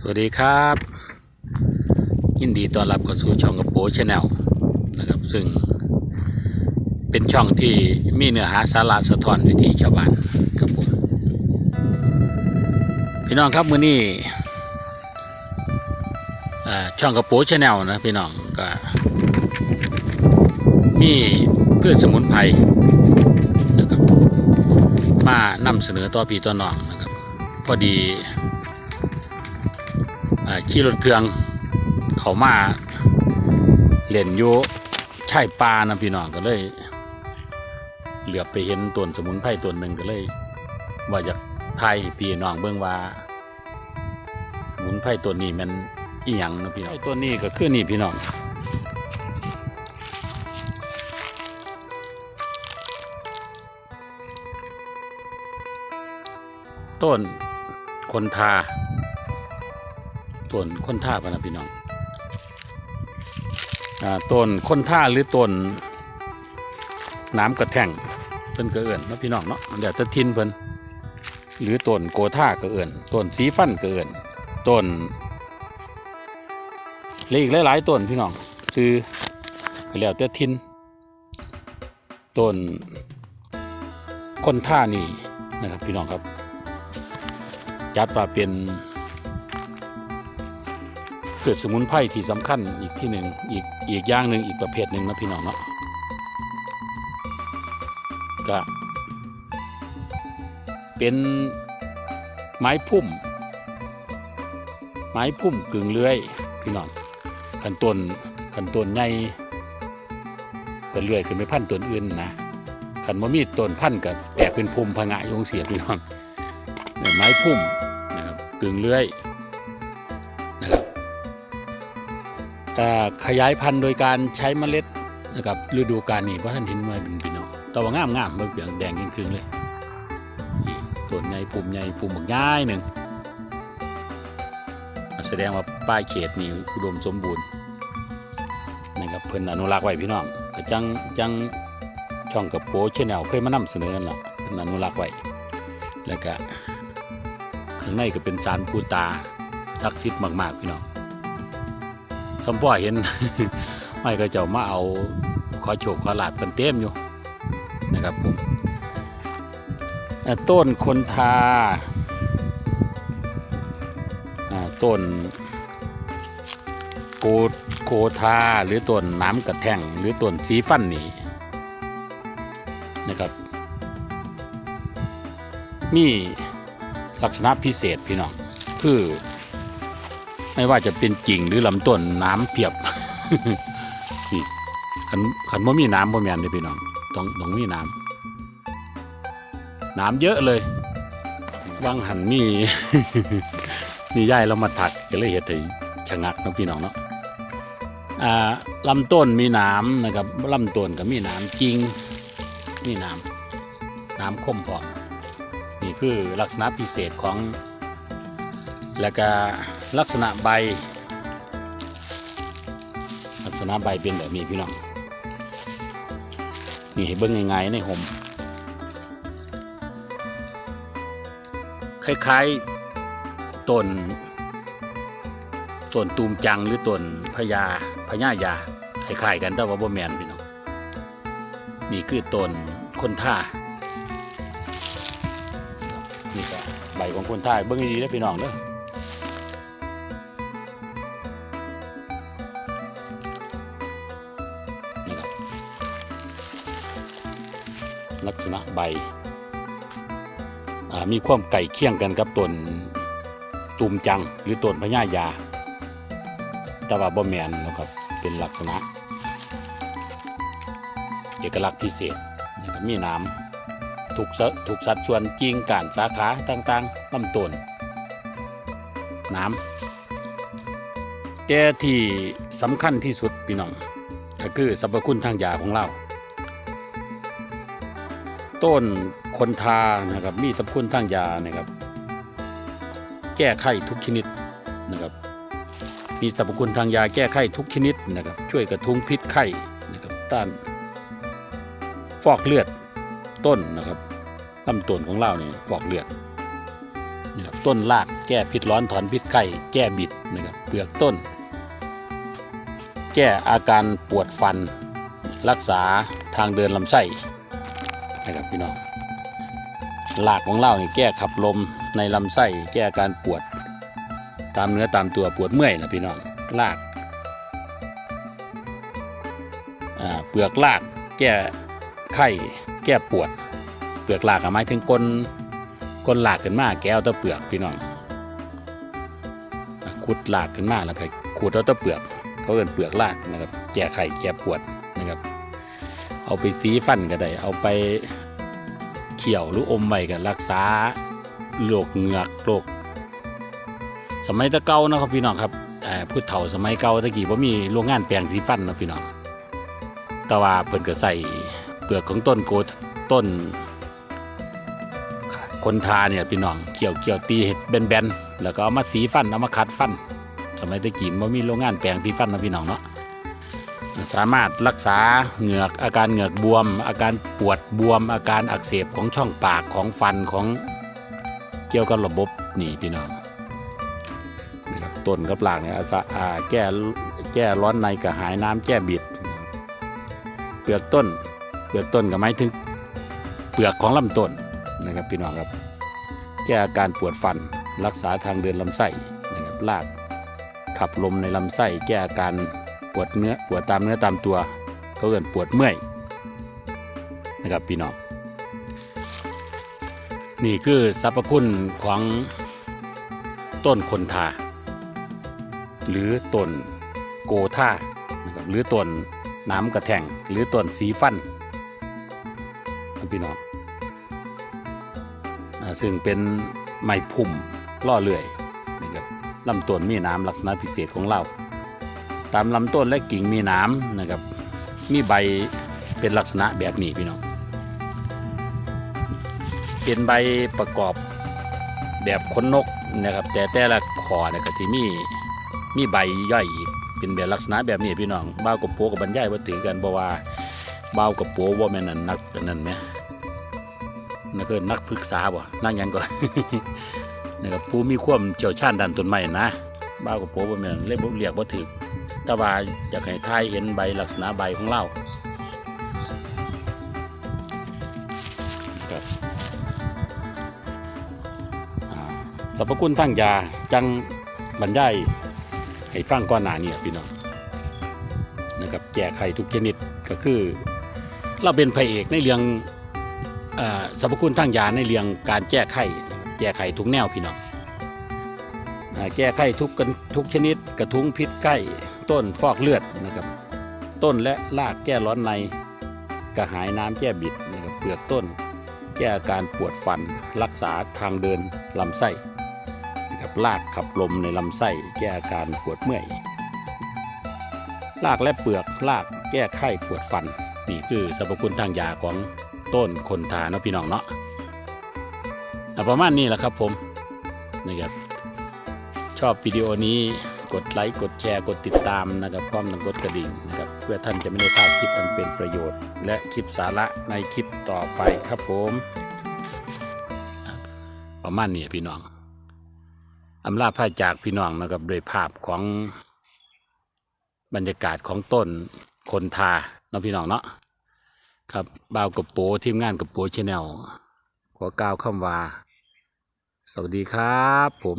สวัสดีครับ ยินดีต้อนรับเข้าสู่ช่องกระโปชาแนลนะครับ ซึ่งเป็นช่องที่มีเนื้อหาสาระสะท้อนวิถีชาวบ้านครับผมพี่น้องครับมื้อนี้อ่าช่องกระโปชาแนลนะพี่น้องก็มีพืชสมุนไพรนะครับมานำเสนอต่อพี่ต่อน้องนะครับ พอดี ขี่รถเครื่อง เขามาเล่นอยู่ชายป่านะพี่น้องก็เลย เหลือไปเห็นต้นสมุนไพรต้นหนึ่งก็เลย ว่าอยากทายพี่น้องเบิ่งว่า สมุนไพรต้นนี้มันอีหยังนะพี่น้องต้นนี้ก็คือนี่พี่น้องต้นคนทา ต้นค้นท่าพะนะพี่น้องอ่าต้นค้นท่าหรือต้นน้ำกระแทงเพิ่นก็เอื่นนะพี่น้องเนาะเดี๋ยวจะทินเพิ่นหรือต้นโกท่าก็เอื่นต้นสีฟันก็เอื่นต้นและอีกหลายๆต้นพี่น้องคือแล้วแต่ทินต้นค้นท่านี่นะครับพี่น้องครับ จัดว่าเป็น เกิดสมุนไพรที่สำคัญอีกที่หนึ่งอีกอีกอย่างหนึ่งอีกประเภทหนึ่งนะพี่น้องเนาะก็เป็นไม้พุ่ม ไม้พุ่มกึ่งเลื้อยพี่น้องขันต้นขันต้นใหญ่ก็เลื้อยขึ้นไปพันต้นอื่นนะขันมมีต้นพันกับแตกเป็นพุ่มพงะยงเสียพี่น้องเนี่ยไม้พุ่มนะครับกึ่งเลื้อยนะครับ ขยายพันธุ์โดยการใช้เมล็ดนะครับฤดูกาลนี้เพราะท่านเห็นเมื่อเป็นพี่น้องแต่ว่างามงามๆเบิ่งเปลืองแดงคิงครึ่งเลยนี่ต้นใหญ่ปุ่มใหญ่ปุ่มบักย้ายหนึ่งแสดงว่าป้ายเขตนี่อุดมสมบูรณ์นะครับเพิ่นอนุรักษ์ไว้พี่น้องก็จังจังช่องกับโปชแนลเคยมานำเสนอนั่นหละเพิ่นอนุรักษ์ไว้แล้วก็ข้างในก็เป็นสารปูตาศักดิ์สิทธิ์มากๆพี่น้อง สมพ่อเห็นไม่ก็เจ้ามาเอาขอโชคขอลาบกันเต็มอยู่นะครับผมต้นคนทาต้นโกโกทาหรือต้นน้ำกระแท่งหรือต้นสีฟันนี่นะครับ มีลักษณะพิเศษพี่น้องคือ ไม่ว่าจะเป็นกิ่งหรือลำต้นน้ำเพียบนี่ขันขันว่ามีน้ำบ่แมนเลยพี่น้องต้องต้องมีน้ำน้ำเยอะเลยวังหันมีนี่ย่ายเรามาถักก็เลยเห็ดให้ชะงักนะพี่น้องเนาะอ่าลำต้นมีน้ำนะครับลำต้นก็มีน้ำกิ่งมีน้ำน้ำคมพอนี่คือลักษณะพิเศษของแล้วก็ ลักษณะใบ ลักษณะใบเป็นแบบนี้พี่น้องนี่เบิ้งง่ายๆในห่มคล้ายๆต้นต้นตูมจังหรือต้นพญาพญายาคล้ายๆกันแต่ว่าบ่แมนพี่น้องนี่คือต้นคนท่านี่ก็ใบของคนท่าเบิ้งดีๆนะพี่น้องเด้อ ษณะใบ มีความไก่เคี่ยงกันกับต้นตุ่มจังหรือต้นพญายา แต่ว่าบ่แมนนะครับเป็นลักษณะ เอกลักษณ์พิเศษนะครับมีน้ำถูกสะถูกสัดส่วนกิ่งก่านสาขาต่างๆลำต้นน้ำแต่ที่สำคัญที่สุดพี่น้อง ก็คือสรรพคุณทางยาของเรา ต้นคนทานะครับ มีสรรพคุณทางยานะครับ แก้ไข้ทุกชนิดนะครับ มีสรรพคุณทางยาแก้ไข้ทุกชนิดนะครับ ช่วยกระทุ้งพิษไข้นะครับต้านฟอกเลือดต้นนะครับลำต้นของเราเนี่ยฟอกเลือดนะครับต้นรากแก้พิษร้อนถอนพิษไข้แก้บิดนะครับเปลือกต้น แก้อาการปวดฟัน รักษาทางเดินลำไส้ นะครับพี่น้องรากของเรานี่แก้ขับลมในลำไส้แก้อาการปวด ตามเนื้อตามตัวปวดเมื่อยนะพี่น้องรากาเปลือกรากแก้ไข้แก้ปวด เปลือกรากหมายถึงก้นก้นรากขึ้นมาแก้วตะเปลือกพี่น้องอขุดรากขึ้นมาแล้วก็ขูดเอาตะเปลือกเขาเอินเปลือกรากนะครับแก้ไข้แก้ปวด เอาไปสีฟันก็ได้ เอาไปเขี่ยวหรืออมไว้ก็รักษาโรคเหงือกโรคสมัยตะเก่านะครับพี่น้องครับเอ่อผู้เฒ่าสมัยเก่าตะกี้ว่ามีโรงงานแปลงสีฟันนะพี่น้องแต่ว่าเพิ่นก็ใส่เปลือกของต้นโกต้น คนทาเนี่ยพี่น้องเกี่ยวเกี่ยวตีเห็ดแบนๆแล้วก็เอามาสีฟันเอามาขัดฟัน สมัยตะกี้ว่ามีโรงงานแปลงสีฟันนะพี่น้องเนาะ สามารถรักษาเหงือกอาการเหงือกบวม อาการปวดบวม อาการอักเสบของช่องปากของฟันของเกี่ยวกับระบบนี่พี่น้องนะครับต้นกับหลากเนี่ยอาจะแก้แก้ร้อนในกระหายน้ำแก้บิด เปลือกต้น เปลือกต้นก็หมายถึงเปลือกของลำต้นนะครับพี่น้องครับ แก้อาการปวดฟันรักษาทางเดินลำไส้นะครับลากขับลมในลำไส้แก้อาการ ปวดเนื้อปวดตามเนื้อตามตัวเขาเกิดปวดเมื่อยนะครับพี่น้องนี่คือสรรพคุณของต้นคนทา หรือต้นโกท่านะครับหรือต้นน้ำกระแทงหรือต้นสีฟันครับพี่น้องซึ่งเป็นไม้พุ่มล่อเลื่อยนะครับลำต้นมีน้ำลักษณะพิเศษของเรา ตามลำต้นและกิ่งมีหน้ำนะครับ มีใบเป็นลักษณะแบบนี้พี่น้อง เป็นใบประกอบแบบขนนกนะครับ แต่แต่ละขอเนี่ยก็ที่มีมีใบย่อยอีก เป็นแบบลักษณะแบบนี้พี่น้องบ้าวกับโปกับบรรยายว่าถือกันเพราะว่าบ้าวกับโปว่าแม่นนั่นนักนั่นไหมนั่นคือนักปรึกษาบ่นั่งยังก่อนนะครับผู้มีความเชี่ยวชาญด้านต้นไม้นะบ้าวกับโปว่าแม่นเรียกบ่เรียกว่าถือ แต่ว่าอยากให้ทายเห็นใบลักษณะใบของเราครับอ่าสรรพคุณทางยาจังบรรยายให้ฟังก่อนหน้านี้พี่น้องนะครับแก้ไข่ทุกชนิดก็คือ เราเป็นพระเอกในเรื่องอสรรพคุณทางยาในเรื่องการแก้ไขแก้ไขทุกแนวพี่น้องแก้ไขทุกกันทุกชนิดกระทุ้งพิษไข้ ต้นฟอกเลือดนะครับ ต้นและรากแก้ร้อนใน กระหายน้ำแก้บิดนะครับเปลือกต้น แก้อาการปวดฟัน รักษาทางเดินลำไส้นะครับลากขับลมในลำไส้ แก้อาการปวดเมื่อยลากและเปลือกลากแก้ไข้ปวดฟันนี่คือสรรพคุณทางยาของต้นคนทาเนาะพี่น้องเนาะอะประมาณนี้แหละครับผมนะครับชอบวิดีโอนี้ กดไลค์กดแชร์กดติดตามนะครับพร้อมทั้งกดกระดิ่งนะครับเพื่อท่านจะไม่ได้พลาดคลิปอันเป็นประโยชน์ และคลิปสาระในคลิปต่อไปครับผมประมาณนี้พี่น้องอำลาพ่าจากพี่น้องนะครับโดยภาพของบรรยากาศของต้นคนทาเนาะพี่น้องเนาะครับบ่าวกับโปทีมงานกับโปชแนลขอกล่าวคำว่า สวัสดีครับผม